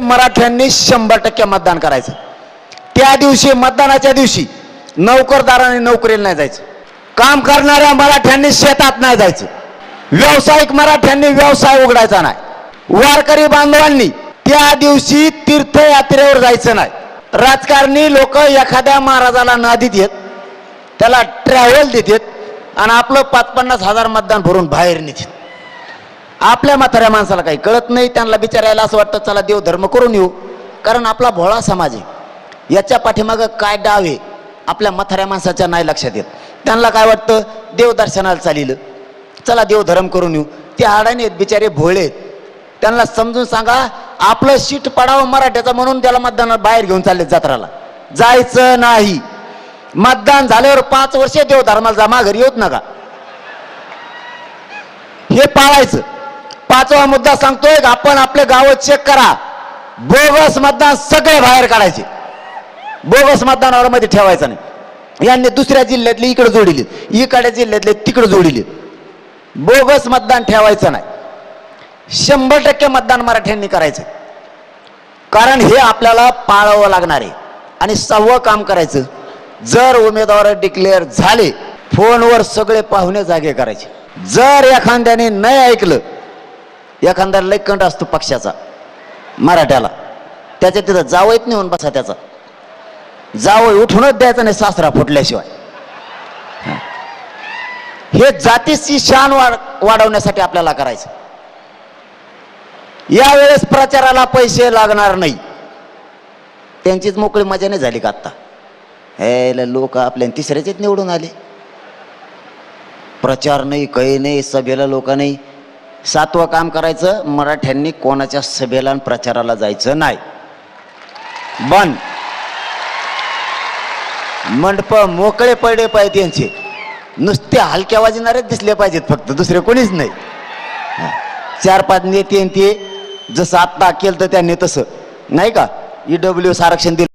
मराठ्यांनी शंभर टक्के मतदान करायचं. त्या दिवशी मतदानाच्या दिवशी नोकरदाराने नोकरीला नाही जायचं. काम करणाऱ्या मराठ्यांनी शेतात नाही जायचं. व्यावसायिक मराठ्यांनी व्यवसाय उघडायचा नाही. वारकरी बांधवांनी त्या दिवशी तीर्थयात्रेवर जायचं नाही. राजकारणी लोक एखाद्या महाराजाला नादी येत त्याला ट्रॅव्हल देतात आणि आपलं पाच पन्नास हजार मतदान भरून बाहेर निघत आपल्या म्हाताऱ्या माणसाला काही कळत नाही त्यांना बिचारायला असं वाटतं चला देव धर्म करून येऊ. कारण आपला भोळा समाज आहे. याच्या पाठीमागं काय डाव आहे आपल्या म्हाताऱ्या माणसाच्या नाही लक्षात येत. त्यांना काय वाटतं देव दर्शनाला चालिलं. चला देव धर्म करून येऊ. ते अडाणी आहेत बिचारे भोळे आहेत. त्यांना समजून सांगा आपलं शीट पडावं मराठ्याचं म्हणून त्याला मतदानात बाहेर घेऊन चालले जत्राला. जायचं नाही. मतदान झाल्यावर पाच वर्ष देव धर्माला जा माघारी येऊत नका. हे पाळायचं. पाचवा मुद्दा सांगतोय का आपण आपले गाव चेक करा. बोगस मतदान सगळे बाहेर काढायचे. बोगस मतदानावर मध्ये ठेवायचं नाही. यांनी दुसऱ्या जिल्ह्यातले इकडे जोडिले इकडे जिल्ह्यातले तिकडे जोडिले. बोगस मतदान ठेवायचं नाही. शंभर टक्के मतदान मराठ्यांनी करायचं. कारण हे आपल्याला पाळावं लागणार आहे. आणि सहावं काम करायचं. जर उमेदवार डिक्लेअर झाले फोनवर सगळे पाहुणे जागे करायचे. जर एखाद्याने नाही ऐकलं एखादा लय कंट असतो पक्षाचा मराठ्याला. त्याच्या तिथं जावईत नेऊन बसा त्याचा. जावई उठूनच द्यायचं नाही सासरा फुटल्याशिवाय. हे जातीची शान वाढ वाढवण्यासाठी आपल्याला करायचं. यावेळेस प्रचाराला पैसे लागणार नाही. त्यांचीच मोकळी मजा नाही झाली का आत्ता? हे लोक आपल्या तिसऱ्याचेच निवडून आले. प्रचार नाही काही नाही सभेला लोक नाही. सातवं काम करायचं मराठ्यांनी कोणाच्या सभेला प्रचाराला जायचं नाही. बंद. मंडप मोकळे पडले पाहिजे त्यांचे नुसते हलक्या वाजणारेच दिसले पाहिजेत फक्त दुसरे कोणीच नाही. चार पाच नेते ते जसं आत्ता केलं तर त्यांनी तसं. नाही का? ईडब्ल्यू आरक्षण दिलं.